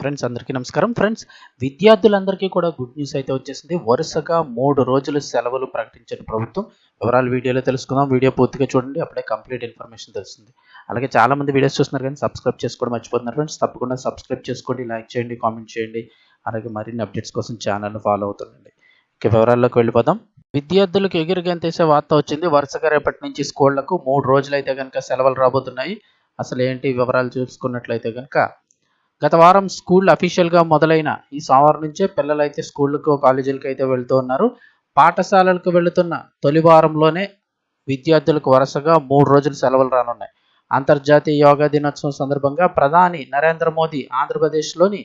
Friends అందరికీ నమస్కారం. Friends విద్యార్థులందరికీ కూడా గుడ్ న్యూస్ అయితే వచ్చేసింది. వరుసగా మూడు రోజులు సెలవులు ప్రకటించిన ప్రభుత్వం. వివరాలు వీడియోలో తెలుసుకుందాం. వీడియో పూర్తిగా చూడండి. అప్పుడే కంప్లీట్ ఇన్ఫర్మేషన్ తెలుస్తుంది. అలాగే చాలా మంది వీడియోస్ చూస్తున్నారు కానీ సబ్స్క్రైబ్ చేసుకోవడం మర్చిపోతున్నారు. ఫ్రెండ్స్ తప్పకుండా సబ్స్క్రైబ్ చేసుకోండి. లైక్ చేయండి. కామెంట్ చేయండి. అలాగే మరిన్ని అప్డేట్స్ కోసం ఛానల్ను ఫాలో అవుతుండండి. ఇక వివరాల్లోకి వెళ్ళిపోదాం. విద్యార్థులకు ఎగిరిగంతేసే వార్త వచ్చింది. వరుసగా రేపటి నుంచి స్కూళ్ళకు మూడు రోజులైతే కనుక సెలవులు రాబోతున్నాయి. అసలు ఏంటి వివరాలు చూసుకున్నట్లయితే కనుక గత వారం స్కూల్ అఫీషియల్గా మొదలైన ఈ సోమవారం నుంచే పిల్లలైతే స్కూళ్ళకు కాలేజీలకు అయితే వెళ్తూ ఉన్నారు. పాఠశాలలకు వెళుతున్న తొలి వారంలోనే విద్యార్థులకు వరుసగా మూడు రోజులు సెలవులు రానున్నాయి. అంతర్జాతీయ యోగా దినోత్సవం సందర్భంగా ప్రధాని నరేంద్ర మోదీ ఆంధ్రప్రదేశ్లోని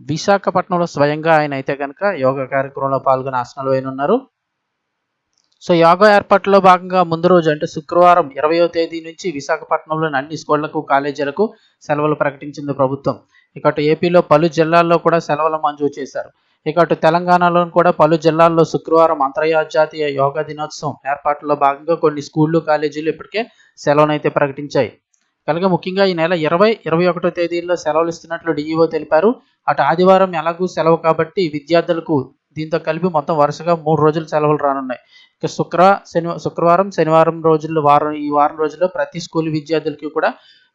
విశాఖపట్నంలో స్వయంగా ఆయన అయితే కనుక యోగా కార్యక్రమంలో పాల్గొని ఆసనాలు వేయనున్నారు. సో యోగా ఏర్పాట్లో భాగంగా ముందు రోజు అంటే శుక్రవారం ఇరవయో తేదీ నుంచి విశాఖపట్నంలోని అన్ని స్కూళ్ళకు కాలేజీలకు సెలవులు ప్రకటించింది ప్రభుత్వం. ఇక అటు ఏపీలో పలు జిల్లాల్లో కూడా సెలవులు మంజూరు చేశారు. ఇక అటు తెలంగాణలో కూడా పలు జిల్లాల్లో శుక్రవారం అంతర్జాతీయ యోగా దినోత్సవం ఏర్పాట్లో భాగంగా కొన్ని స్కూళ్ళు కాలేజీలు ఇప్పటికే సెలవునైతే ప్రకటించాయి. కనుక ముఖ్యంగా ఈ నెల ఇరవై ఇరవై ఒకటో తేదీల్లో సెలవులు ఇస్తున్నట్లు డిఈఓ తెలిపారు. అటు ఆదివారం ఎలాగూ సెలవు కాబట్టి విద్యార్థులకు దీంతో కలిపి మొత్తం వరుసగా మూడు రోజులు సెలవులు రానున్నాయి. ఇక శుక్ర శని శుక్రవారం శనివారం రోజుల్లో వారం ఈ వారం రోజుల్లో ప్రతి స్కూల్ విద్యార్థులకి కూడా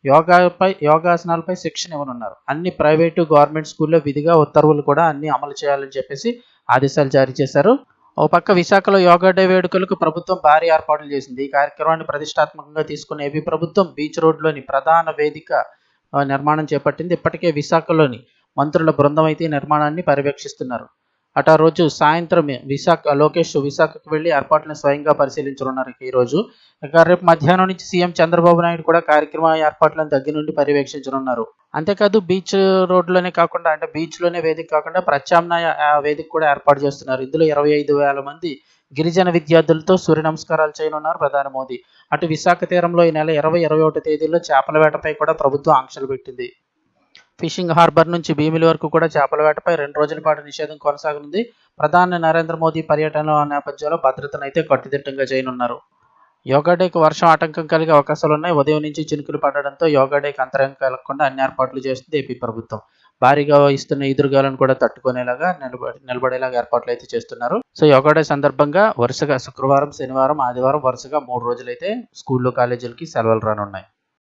యోగాపై యోగాసనాలపై శిక్షణ ఇవ్వనున్నారు. అన్ని ప్రైవేటు గవర్నమెంట్ స్కూల్లో విధిగా ఉత్తర్వులు కూడా అన్ని అమలు చేయాలని చెప్పేసి ఆదేశాలు జారీ చేశారు. ఓ పక్క విశాఖలో యోగా డే వేడుకలకు ప్రభుత్వం భారీ ఏర్పాట్లు చేసింది. ఈ కార్యక్రమాన్ని ప్రతిష్టాత్మకంగా తీసుకున్న ఏపీ ప్రభుత్వం బీచ్ రోడ్లోని ప్రధాన వేదిక నిర్మాణం చేపట్టింది. ఇప్పటికే విశాఖలోని మంత్రుల బృందం అయితే నిర్మాణాన్ని పర్యవేక్షిస్తున్నారు. అటు ఆ రోజు సాయంత్రం విశాఖ లోకేష్ విశాఖకు వెళ్ళి ఏర్పాట్లను స్వయంగా పరిశీలించనున్నారు. ఈరోజు ఈ ఇక రేపు మధ్యాహ్నం నుంచి సీఎం చంద్రబాబు నాయుడు కూడా కార్యక్రమ ఏర్పాట్లను దగ్గర నుండి పర్యవేక్షించనున్నారు. అంతేకాదు బీచ్ రోడ్లోనే కాకుండా అంటే బీచ్లోనే వేదిక కాకుండా ప్రత్యామ్నాయ వేదిక కూడా ఏర్పాటు చేస్తున్నారు. ఇందులో ఇరవై ఐదు వేల మంది గిరిజన విద్యార్థులతో సూర్య నమస్కారాలు చేయనున్నారు ప్రధాని మోదీ. అటు విశాఖ తీరంలో ఈ నెల ఇరవై ఇరవై ఒకటి తేదీల్లో చేపల వేటపై కూడా ప్రభుత్వం ఆంక్షలు పెట్టింది. ఫిషింగ్ హార్బర్ నుంచి భీమిలి వరకు కూడా చేపల వేటపై రెండు రోజుల పాటు నిషేధం కొనసాగనుంది. ప్రధాని నరేంద్ర మోదీ పర్యటన నేపథ్యంలో భద్రతను అయితే కట్టుదిట్టంగా చేయనున్నారు. యోగా డేకి వర్షం ఆటంకం కలిగే అవకాశాలు ఉన్నాయి ఉదయం నుంచి చినుకులు పడడంతో యోగా డేకి అంతరంగం కలగకుండా అన్ని ఏర్పాట్లు చేస్తుంది ఏపీ ప్రభుత్వం. భారీగా ఇస్తున్న ఎదురుగాలను కూడా తట్టుకునేలాగా నిలబడి నిలబడేలాగా ఏర్పాట్లు అయితే చేస్తున్నారు. సో యోగా డే సందర్భంగా వరుసగా శుక్రవారం శనివారం ఆదివారం వరుసగా మూడు రోజులైతే స్కూళ్ళు కాలేజీలకి సెలవులు రానున్నాయి.